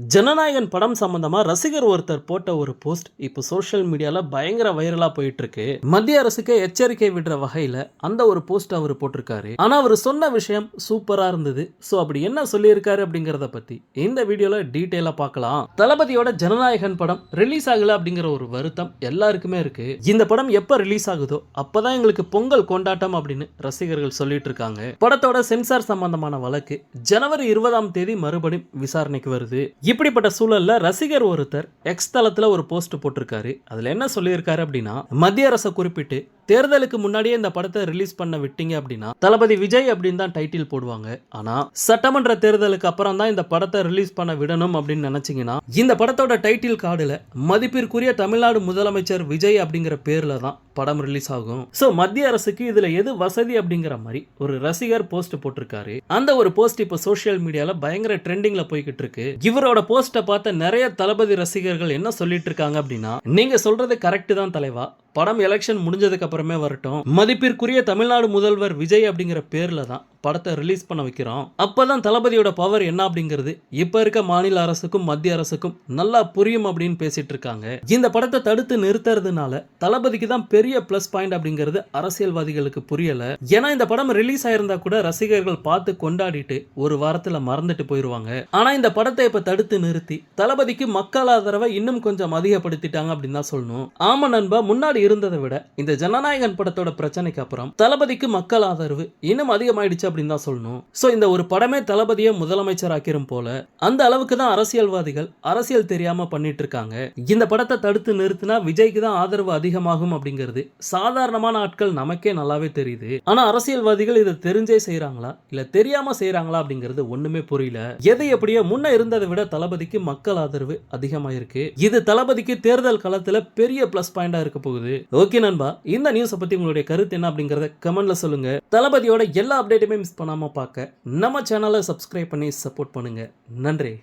ஜனநாயகன் படம் சம்பந்தமா ரசிகர் ஒருத்தர் போட்ட ஒரு போஸ்ட் இப்போ சோஷியல் மீடியால பயங்கர வைரலா போயிட்டு இருக்கு மத்திய அரசுக்கு எச்சரிக்கை விடுற வகையில அந்த ஒரு போஸ்ட் அவர் போட்டிருக்காரு. ஆனா அவர் சொன்ன விஷயம் சூப்பரா இருந்தது. சோ அப்படி என்ன சொல்லியிருக்காரு அப்படிங்கறத பத்தி இந்த வீடியோல டீட்டெயிலா பார்க்கலாம். தளபதியோட ஜனநாயகன் படம் ரிலீஸ் ஆகல அப்படிங்கிற ஒரு வருத்தம் எல்லாருக்குமே இருக்கு. இந்த படம் எப்ப ரிலீஸ் ஆகுதோ அப்பதான் எங்களுக்கு பொங்கல் கொண்டாட்டம் அப்படின்னு ரசிகர்கள் சொல்லிட்டு இருக்காங்க. படத்தோட சென்சார் சம்பந்தமான வழக்கு ஜனவரி இருபதாம் தேதி மறுபடியும் விசாரணைக்கு வருது. இப்படிப்பட்ட சூழலில் ரசிகர் ஒருத்தர் எக்ஸ் தளத்தில் ஒரு போஸ்ட் போட்டிருக்காரு. அதில் என்ன சொல்லியிருக்காரு அப்படின்னா மத்திய அரசை குறிப்பிட்டு தேர்தலுக்கு முன்னாடியே இந்த படத்தை ரிலீஸ் பண்ண விட்டீங்க அப்படின்னா தளபதி விஜய் அப்படின்னு தான் டைட்டில் போடுவாங்க. ஆனா சட்டமன்ற தேர்தலுக்கு அப்புறம் தான் இந்த படத்தை ரிலீஸ் பண்ண விடணும் அப்படின்னு நினைச்சீங்கன்னா இந்த படத்தோட டைட்டில் கார்டுல மதிப்பிற்குரிய தமிழ்நாடு முதலமைச்சர் விஜய் அப்படிங்கிற பேர்ல தான் படம் ரிலீஸ் ஆகும். ஸோ மத்திய அரசுக்கு இதுல எது வசதி அப்படிங்கிற மாதிரி ஒரு ரசிகர் போஸ்ட் போட்டிருக்காரு. அந்த ஒரு போஸ்ட் இப்போ சோஷியல் மீடியால பயங்கர ட்ரெண்டிங்ல போய்கிட்டு இருக்கு. இவரோட போஸ்ட்டை பார்த்த நிறைய தளபதி ரசிகர்கள் என்ன சொல்லிட்டு இருக்காங்க அப்படின்னா நீங்க சொல்றது கரெக்ட் தான் தலைவா. படம் எலெக்ஷன் முடிஞ்சதுக்கு அப்புறமே வரட்டும். மதிப்பிற்குரிய தமிழ்நாடு முதல்வர் விஜய் அப்படிங்கிற பேர்ல தான். படத்தை ரிலீஸ் பண்ண வைக்கிறோம். அப்பதான் தளபதியோட பவர் என்ன அப்படிங்கிறது இப்போ இருக்க மாநில அரசுக்கும் மத்திய அரசுக்கும் நல்லா புரியும் அப்படின்னு பேசிட்டு இருக்காங்க. இந்த படத்தை தடுத்து நிறுத்துறதுனால தளபதிக்கு தான் பெரிய பிளஸ் பாயிண்ட் அப்படிங்கிறது அரசியல்வாதிகளுக்கு புரியல. ஏன்னா இந்த படம் ரிலீஸ் ஆயிருந்தா கூட ரசிகர்கள் பார்த்து கொண்டாடிட்டு ஒரு வாரத்துல மறந்துட்டு போயிருவாங்க. ஆனா இந்த படத்தை இப்ப தடுத்து நிறுத்தி தளபதிக்கு மக்கள் ஆதரவை இன்னும் கொஞ்சம் அதிகப்படுத்திட்டாங்க அப்படின்னு தான் சொல்லணும். ஆமா நண்பா முன்னாடி இருந்ததை விட இந்த ஜனநாயகன் படத்தோட பிரச்சனைக்கு அப்புறம் தளபதிக்கு மக்கள் ஆதரவு இன்னும் அதிகமாயிடுச்சு அப்படின்னு தான் சொல்லணும். ஸோ இந்த ஒரு படமே தளபதியை முதலமைச்சர் ஆக்கிரும் போல அந்த அளவுக்கு தான் அரசியல்வாதிகள் அரசியல் தெரியாம பண்ணிட்டு இருக்காங்க இந்த படத்தை தடுத்து நிறுத்தினா விஜய்க்கு தான் ஆதரவு அதிகமாகும் அப்படிங்கிறது சாதாரணமான ஆட்கள் நமக்கே நல்லாவே தெரியுது. ஆனா அரசியல்வாதிகள் இதை தெரிஞ்சே செய்யறாங்களா இல்ல தெரியாம செய்யறாங்களா அப்படிங்கிறது ஒண்ணுமே புரியல. எதை எப்படியோ முன்ன இருந்ததை விட தளபதிக்கு மக்கள் ஆதரவு அதிகமாயிருக்கு. இது தளபதிக்கு தேர்தல் காலத்துல பெரிய பிளஸ் பாயிண்டா இருக்க போகுது. ஓகே நண்பா இந்த நியூஸை பத்தி உங்களுடைய கருத்து என்ன அப்படிங்கறத கமெண்ட்ல சொல்லுங்க. தளபதியோட எல்லா அப்டேட்டுமே மிஸ் பண்ணாம பார்க்க நம்ம சேனலை சப்ஸ்கிரைப் பண்ணி சப்போர்ட் பண்ணுங்க. நன்றி.